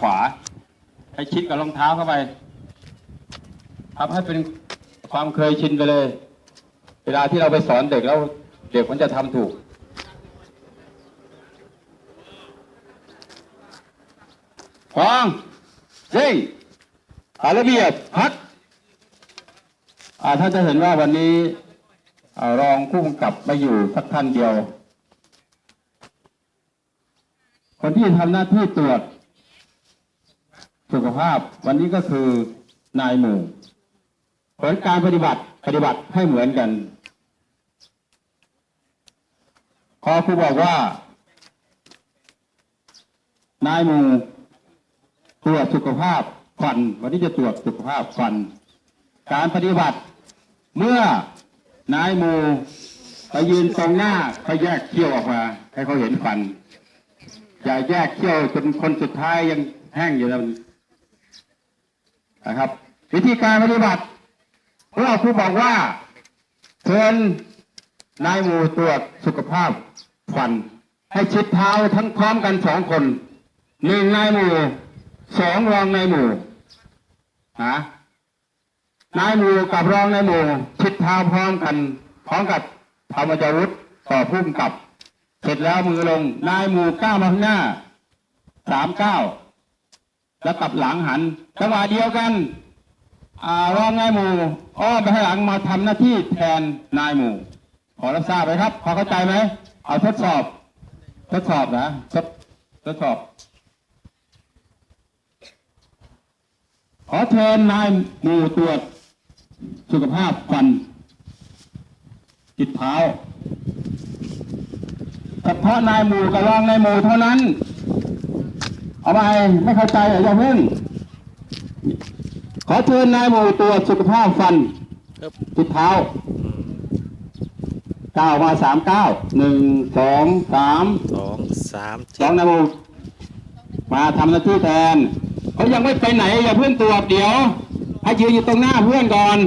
ขวา ให้ชิดกับรองเท้าเข้าไปทำให้เป็นความเคยชินไปเลย เวลาที่เราไปสอนเด็กแล้วเด็กมันจะทำถูกฟังเร่งอาระเบียบพักอ่าท่านจะเห็นว่าวันนี้รองผู้กำกับไม่อยู่สักท่านเดียว คนที่ทำหน้าที่ตรวจ สุขภาพวันนี้ก็คือนายหมู่ผลการปฏิบัติปฏิบัติให้เหมือนกันพอครูบอกว่า นายหมู่ตรวจสุขภาพฟัน วันนี้จะตรวจสุขภาพฟัน การปฏิบัติเมื่อนายหมูไปยืนตรงหน้าเขาแยกเขี้ยวออกมา ให้เขาเห็นฟันอย่าแยกเขี้ยวจนคนสุดท้ายยังแห้งอยู่แล้ว นะครับ วิธีการปฏิบัติพวกเราครูบอกว่าเชิญนายหมูตรวจสุขภาพฟัน ให้ชิดเท้าทั้งพร้อมกันสองคนหนึ่งนายหมูสองรองนายหมู่ฮะนายหมูกับรองนายหมูชิดเท้าพร้อมกัน พร้อมกับธรรมจารุธต่อพุ่มกับ เสร็จแล้วมือลงนายหมูก้าวมาข้างหน้าสามเก้า แล้วกลับหลังหันจังหวะเดียวกันอรองนายหมู่อ้อมไปข้างหลังมาทำหน้าที่แทนนายหมู่ ขอรับทราบไหมครับ พอเข้าใจไหมเอาทดสอบ ทดสอบนะทดทดสอบ ขอเชิญนายหมู่ตรวจ สุขภาพฟัน จิตเท้าเฉพาะนายหมู่กับรองนายหมู่เท่านั้น เอาไปไม่เข้าใจเหรออย่าเพิ่งขอเชิญนายหมู่ตรวจสุขภาพฟันครับจิตเท้าเก้ามาสามเก้าหนึ่งสองสามสองสามสเจ็อดงนายหมู่มาทำหน้าที่แทนเขายังไม่ไปไหนอย่าเพิ่งตรวจเดี๋ยวให้ยืนอยู่ตรงหน้าเพื่อนก่อน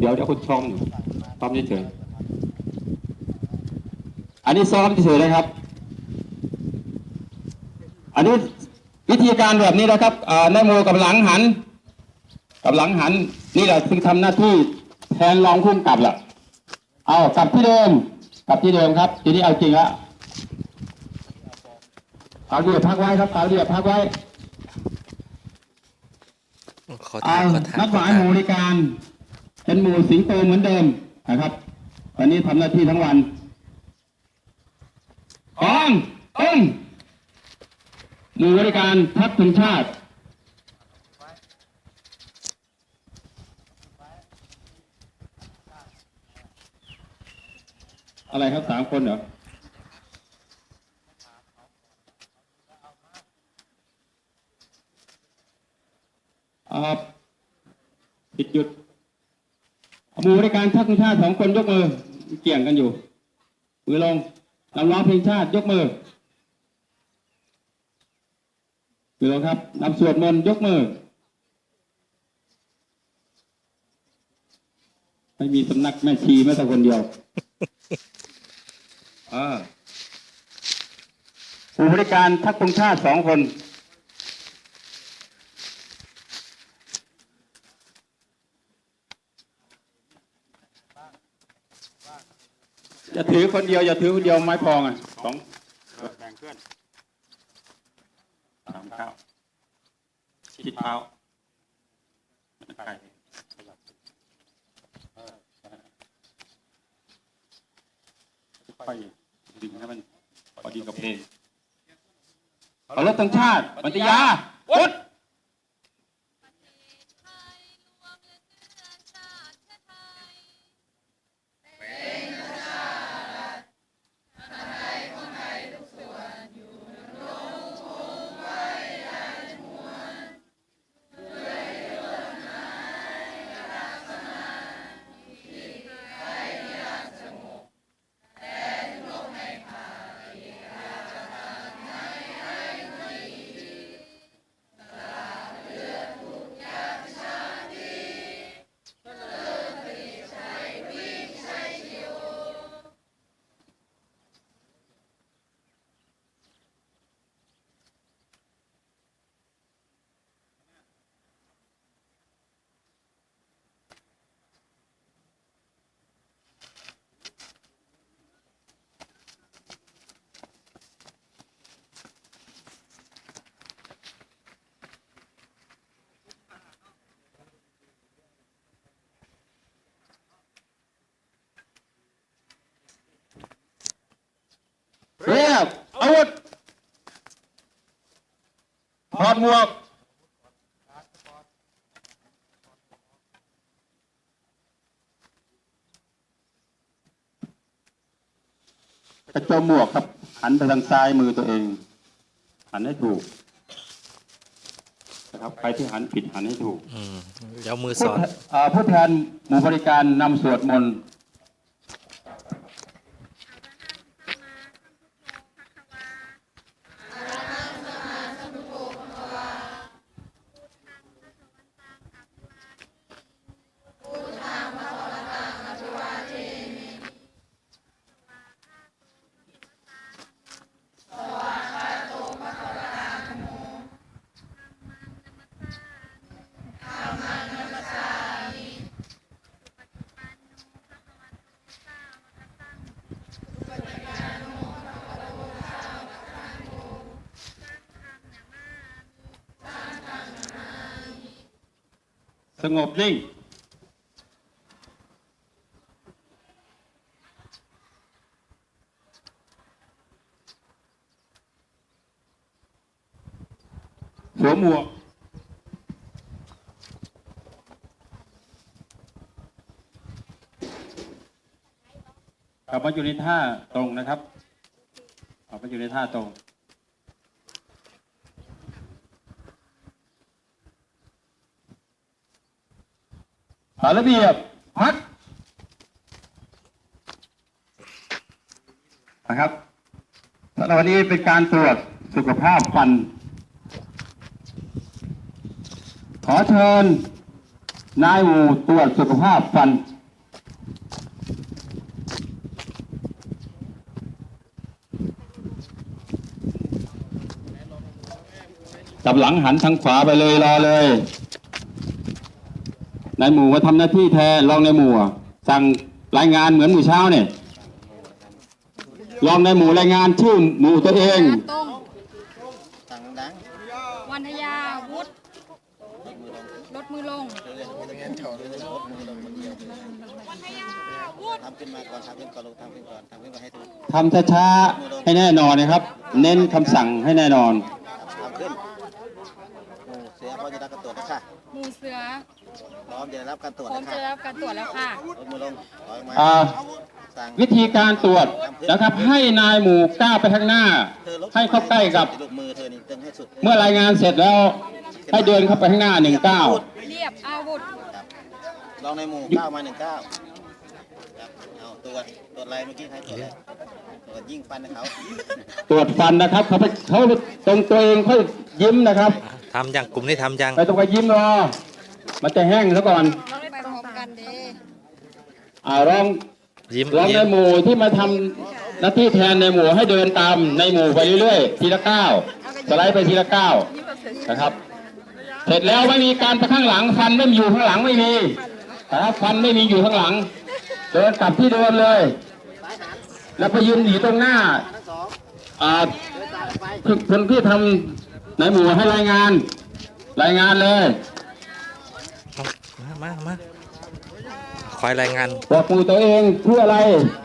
เดี๋ยวเดี๋ยวคุณชมซ้อมเฉยๆอันนี้ซ้อมเฉยๆนะครับ อันนี้วิธีการแบบนี้นะครับอ่านายโมกับหลังหัน กับหลังหัน นี่แหละคือทำหน้าที่แทนรองคุ้มกับล่ะเอากลับที่เดิมกลับที่เดิมครับ ทีนี้เอาจริงละเอาเรียบพักไว้ครับเอาเรียบพักไว้ขอเอาถามขอถามนักหมายหมู่ในการเป็นหมู่สิงโตเหมือนเดิมนะครับวันนี้ทำหน้าที่ทั้งวันกองต้น หมู่บริการทัพธงชาติ อะไรครับสามคนเหรออ่าปิดหยุดหมู่บริการทักชาติสองคนยกมือ เกี่ยงกันอยู่ มือลงนำร้องเพลงชาติยกมือ มือลงครับนำสวดมนต์ยกมือ ไม่มีสำนักแม่ชีแม้แต่คนเดียวผู้บริการทักษชาติสองคน อย่าถือคนเดียว อย่าถือคนเดียวไม้พองอะสองแบ่งเพื่อน เท้าชิดเท้าใกล้ขยับเออค่อยๆดึงให้มันพอดีกับเพลงเอารถทั้งชาติปัญญาวุฒข เรียบอาวุธถอดหมวกกระโจมหมวกครับ หันไปทางซ้ายมือตัวเอง หันให้ถูกนะครับใครที่หันผิดหันให้ถูก อืมเดี๋ยวมือสผู้อนแทนเอ่อผู้แทนหมู่บริการนำสวดมนต์ งบนิ่ง สวมหมวกกลับมาอยู่ในท่าตรงนะครับกลับมาอยู่ในท่าตรง ระเบียบพักนะครับสำหรับวันนี้เป็นการตรวจสุขภาพฟัน ขอเชิญ นายหมูตรวจสุขภาพฟันจับหลังหันทางขวาไปเลยรอเลย นายหมูมาทำหน้าที่แทนรองนายหมูอะสั่งรายงานเหมือนหมู่เช้าเนี่ยรองนายหมูรายงานชื่อหมู่ตัวเองตรงสั่งดังวันทยาวุฒิลดมือลงวันทยาวุฒิทำขึ้นมาก่อนทำขึ้นก่อนลงทำขึ้นก่อนทำขึ้นก่อนให้ถูกทำช้าๆให้แน่นอนนะครับ เน้นคำสั่งให้แน่นอนทำขึ้นโอ้เสียพร้อมจะรับการตรวจแล้วค่ะห มูเสือพร้อมจะรับการตรวจพร้อแล้มวจะค่ะรับการตรวจแล้วค่ะลดมือลงถอยออกมาอ่าสั่งวิธีการตรวจนะครับ ให้นายหมูก้าวไปข้างหน้าเธอลดให้เข้าใกล้กับ ลูกมือเธอนี่ตึงให้สุดเมื่อรายงานเสร็จแล้วให้เดินเข้าไปข้างหน้าหนึ่งเก้าเรียบอาวุธครับลองในหมู่เก้ามาหนึ่งเก้าครับเอาตรวจตรวจอะไรเมื่อกี้ใครตรวจอะไรตรวจยิงฟันให้เขาตรวจฟันนะครับเขาไปเขาตรงตัวเองเขายิ้มนะครับอะ ทำยังกลุ่มนี้ทำยังไม่ต้องไปยิ้มรอ มันจะแห้งซะก่อนเราได้ไปพร้อมกันเด้อ่ารองยิ้มรองยิ้ในมหมู่ที่มาทำหน้าที่แทนในหมู่ให้เดินตามในหมู่ไปเรื่อยๆทีละก้าวสไลด์ไปทีละก้าวนะครับ เสร็จแล้วไม่มีการไปข้างหลังฟันไม่มีอยู่ข้างหลังไม่มีนะครับฟันไม่มีอยู่ข้างหลัง เดินกลับที่เดิมเลย แล้วไปยืนหนีตรงหน้าทั้งสองอ่าเดินตามไปคนที่ทำ ในหมู่ให้รายงาน รายงานเลยมามามาคอยรายงานบอกหมู่ตัวเองเพื่ออะไร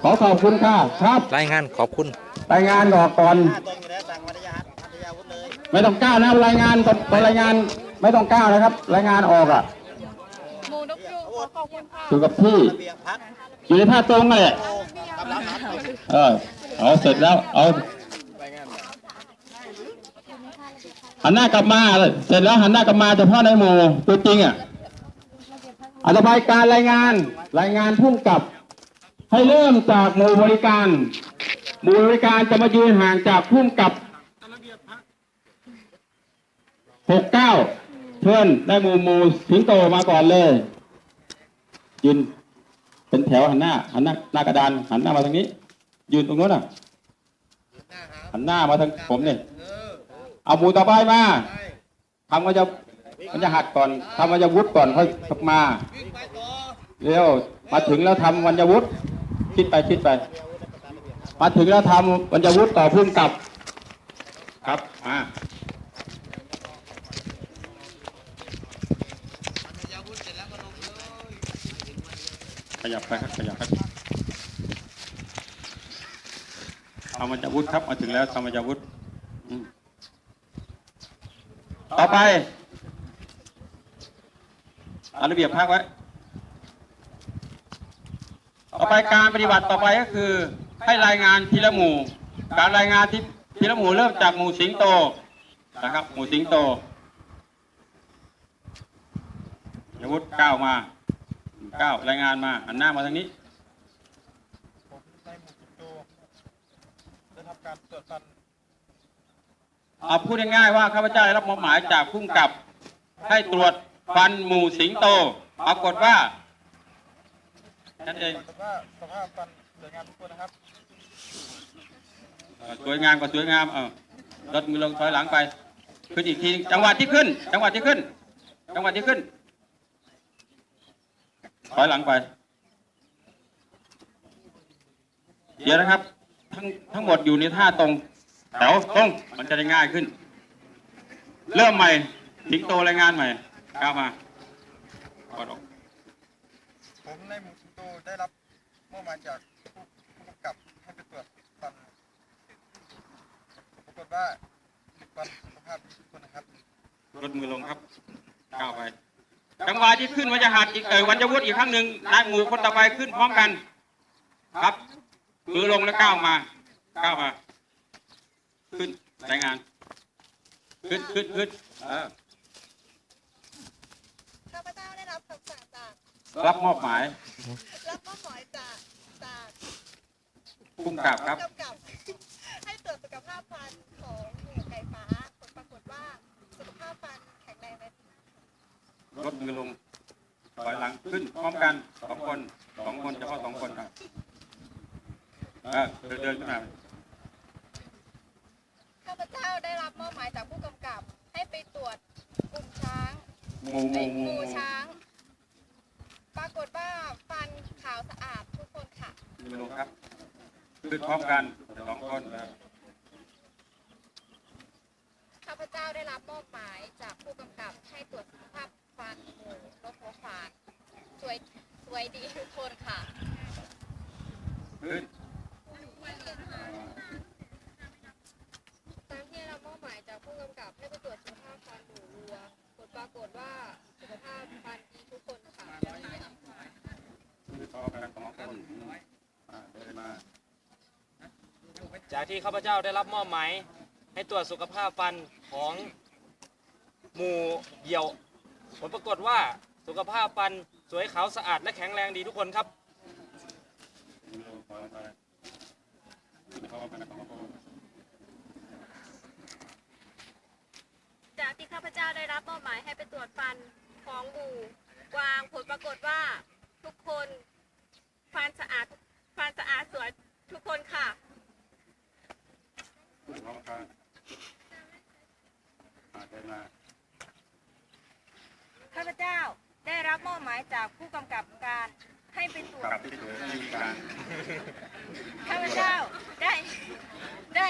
ขอขอบคุณค่ะครับ รายงานขอบคุณ รายงานออกก่อนหน้าตรงอยู่แล้วสั่งวัทยาฮัทวัทยาวุฒิเลยไม่ต้องก้าวนะรายงานก่อนก่อนรายงาน ไม่ต้องก้าวนะครับ รายงานออกอะหมูนกยูงขอขอบคุณค่ะอยู่กับที่ระเบียบพักอยู่ในท่าตรงนั่นแหละโอ้กำลังหันไปเออเอาเสร็จแล้วเอา หันหน้ากลับมา เสร็จแล้วหันหน้ากลับมาเฉพาะในหมู่ตัวจริงอะอธิบายการรายงาน รายงานพุ่งกับ ให้เริ่มจากหมู่บริการ หมู่บริการจะมายืนห่างจากพุ่งกับหกเก้าเพื่อนได้หมู่หมู่สิงโตมาก่อนเลย ยืนเป็นแถวหันหน้าหันหน้าหน้ากระดานหันหน้ามาทางนี้ ยืนตรงนู้นน่ะหันหน้ามาทางผมเนี่ย เอาหมูต่อไปมาทำมันจะมันจะหักก่อนทำมันจะวุฒก่อนค่อยมาเร็วมาถึงแล้วทำวันจะวุฒคิดไปคิดไป มาถึงแล้วทำวันจะวุฒต่อพุ่มกลับ ครับมาขยับไปครับขยับครับเอาธรรมจวุฒิครับมาถึงแล้วธรรมจวุฒิ ต่อไปอระเบียบพักไว้ ต่อไปการปฏิบัติต่อไปก็คือ ให้รายงานทีละหมู่ การรายงานที่ทีละหมู่เริ่มจากหมู่สิงโตนะครับ หมู่สิงโตยวุฒิก้าวมาก้าวรายงานมาหันหน้ามาทางนี้ผมในหมู่สิงโตได้ทำการตรวจฟัน เอาพูดง่ายๆว่าข้าพเจ้าได้รับมอบหมายจากผู้กำกับ ให้ตรวจฟันหมู่สิงโตปรากฏว่านั่นเองปรากฏว่าสภาพฟันสวยงามทุกคนนะครับเอ่อสวยงามกว่าสวยงามเออลดมือลงถอยหลังไป ขึ้นอีกทีหนึ่งจังหวะที่ขึ้น จังหวะที่ขึ้น จังหวะที่ขึ้นถอยหลังไป เดี๋ยวนะครับ ทั้งทั้งหมดอยู่ในท่าตรง แถวตรงมันจะได้ง่ายขึ้น เริ่มใหม่สิงโตรายงานใหม่ก้าวมากดออกผมในหมู่สิงโตได้รับมอบหมายจากผู้ผู้กำกับให้ไปตรวจฟันปรากฏว่าฟันสุขภาพดีทุกคนนะครับลดมือลงครับก้าวไปจังหวะที่ขึ้นวันจะหัดอีกเออวันจะวุฒิอีกครั้งหนึ่งนายหมู่คนต่อไปขึ้นพร้อมกัน ครับ มือลงแล้วก้าวมาก้าวมาขึ้น รายงานขึ้นขึ้นขึ้นเออข้าพเจ้าได้รับคำสั่งจาก รับมอบหมายรับมอบหมายจากจากพุ่มกับครับ ผู้กำกับให้ตรวจสุขภาพฟันของหมู่ไก่ฟ้าผลปรากฏว่าสุขภาพฟันแข็งแรงและลดมือลงถอยหลังขึ้นพร้อมกันสองคนสองคนเฉพาะสองคนครับเออเดินเดินขึ้นมาข้าพเจ้าได้ รับมอบหมายจากผู้กำกับ ให้ไปตรวจกลุ่มช้างหมูหเอ้มูยหหมูมู่ช้าง ปรากฏว่าฟันขาวสะอาดทุกคนค่ะมือลงครับขึ้นพร้อมกันสองคนเออข้าพเจ้าได้รับมอบหมายจากผู้กำกับให้ตรวจสุขภาพฟันหมู่นกหัวฝาดสวยสวยดีทุกคนค่ะ ขึ้นตามที่ได้รับมอบหมายจา กับให้ไปตรวจสุขภาพฟันหมูวัวผลปรากฏว่าสุขภาพฟันดีทุกคนค่ะขึ้นพร้อมกันสอคนอ่าเดินมา จากที่ข้าพเจ้าได้รับมอบหมายให้ตรวจสุขภาพฟันของหมู่เหยี่ยว ผลปรากฏว่าสุขภาพฟันสวยขาวสะอาดและแข็งแรงดีทุกคนครับ มือลงพร้อมกันขึ้นพร้อมกันสองคน จากที่ข้าพเจ้าได้ รับมอบหมายให้ไปตรวจฟันของหมู่กวางผลปรากฏว่าทุกคนฟันสะอาดฟันสะอาดสวยทุกคนค่ะขึ้นพร้อมกันอ่าเดินมาข้าพเจ้าได้รับมอบหมายจากผู้กำกับการให้ไปตรวกจลับที่เดิมที่การข้าพเจ้าได้ได้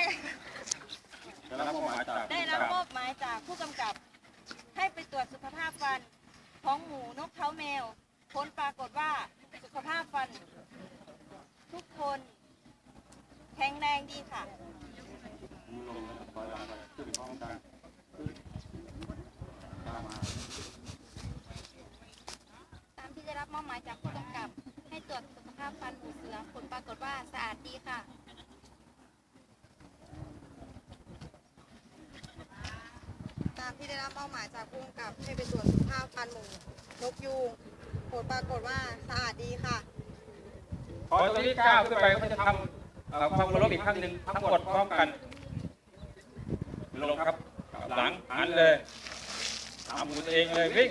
ได้รับมอบหมายจากได้รับมอบหมายจากผู้กำกับ ให้ไปตรวจสุขภาพฟันของหมูนกเขาแมว ผลปรากฏว่าสุขภาพฟัน ทุกคนแข็งแรงดีค่ะตามมาตามที่ได้รับมอบหมายจากผู้กำกับ ให้ตรวจสุขภาพฟันหมูเสือผลปรากฏว่าสะอาดดีค่ะ ตาม ที่ได้รับมอบหมายจากผู้กำกับให้ไปตรวจสุขภาพฟันหมูนกยูงผลปรากฏว่าสะอาดดีค่ะพอตรงนี้ก้าวขึ้นไปก็จะทำเอ่อความเคารพอีกครั้งหนึ่งทั้งหมดพร้อมกัน ลงครับหลังหันเลยตามหมูตัวเองเลยวิ่ง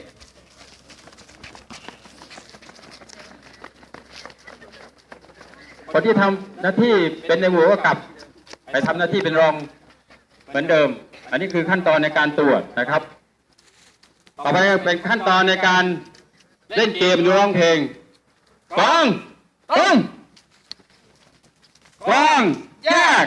คนที่ทำหน้าที่เป็นในหมู่ก็กลับ ไปทำหน้าที่เป็นรองเหมือนเดิม อันนี้คือขั้นตอนในการตรวจนะครับ ต่อไปเป็นขั้นตอนในการเล่นเกมหรือร้องเพลงฟังฟังฟังแยก